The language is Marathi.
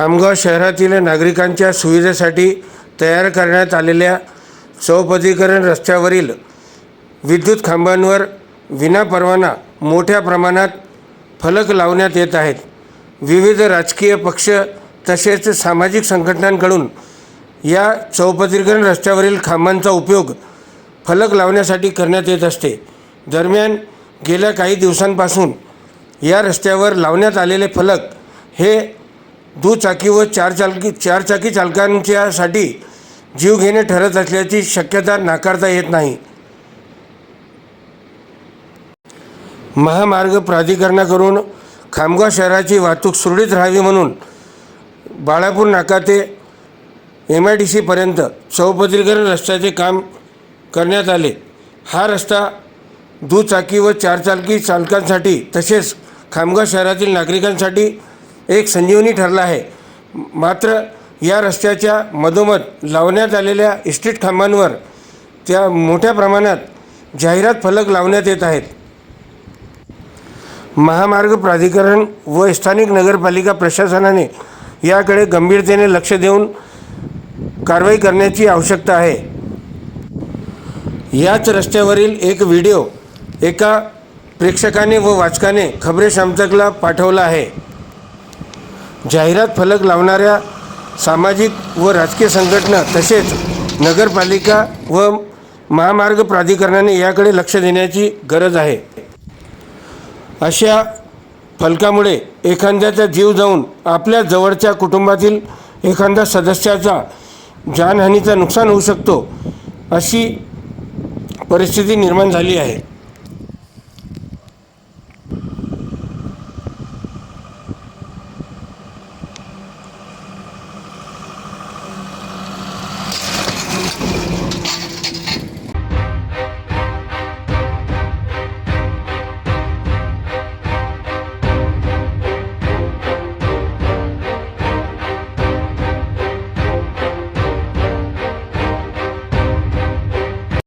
खामगाव शहरातील नागरिकांच्या सुविधेसाठी तयार करण्यात आलेल्या चौपदरीकरण रस्त्यावरील विद्युत खांबांवर विनापरवाना मोठ्या प्रमाणात फलक लावण्यात येत आहेत. विविध राजकीय पक्ष तसेच सामाजिक संघटनांकडून या चौपदरीकरण रस्त्यावरील खांबांचा उपयोग फलक लावण्यासाठी करण्यात येत असते. दरम्यान गेल्या काही दिवसांपासून या रस्त्यावर लावण्यात आलेले फलक हे दुचाकी व चारचालकी चारचाकी चालकांच्यासाठी जीवघेणे ठरत असल्याची शक्यता नाकारता येत नाही. महामार्ग प्राधिकरणाकडून खामगाव शहराची वाहतूक सुरळीत राहावी म्हणून बाळापूर नाका ते एम आय डी सीपर्यंत चौपदरीकरण रस्त्याचे काम करण्यात आले. हा रस्ता दुचाकी व चारचाकी चालकांसाठी तसेच खामगाव शहरातील नागरिकांसाठी एक संजीवनी ठरला आहे. मात्र या रस्त्याच्या मधोमध लावण्यात आलेल्या इस्टेट खांबांवर त्या मोठ्या प्रमाणात जाहिरात फलक लावण्यात येत आहेत. महामार्ग प्राधिकरण व स्थानिक नगरपालिका प्रशासनाने याकडे गंभीरतेने लक्ष देऊन कारवाई करण्याची आवश्यकता आहे. याच रस्त्यावरील एक व्हिडिओ एका प्रेक्षकाने व वाचकाने खबरेश आमचकला पाठवला आहे. जाहिरात फलक लावणाऱ्या सामाजिक व राजकीय संघटना तसेच नगरपालिका व महामार्ग प्राधिकरणाने याकडे लक्ष देण्याची गरज आहे. अशा फलकामुळे एखाद्याचा जीव जाऊन आपल्या जवळच्या कुटुंबातील एखाद्या सदस्याचा जानहानीचा नुकसान होऊ शकतो अशी परिस्थिती निर्माण झाली आहे.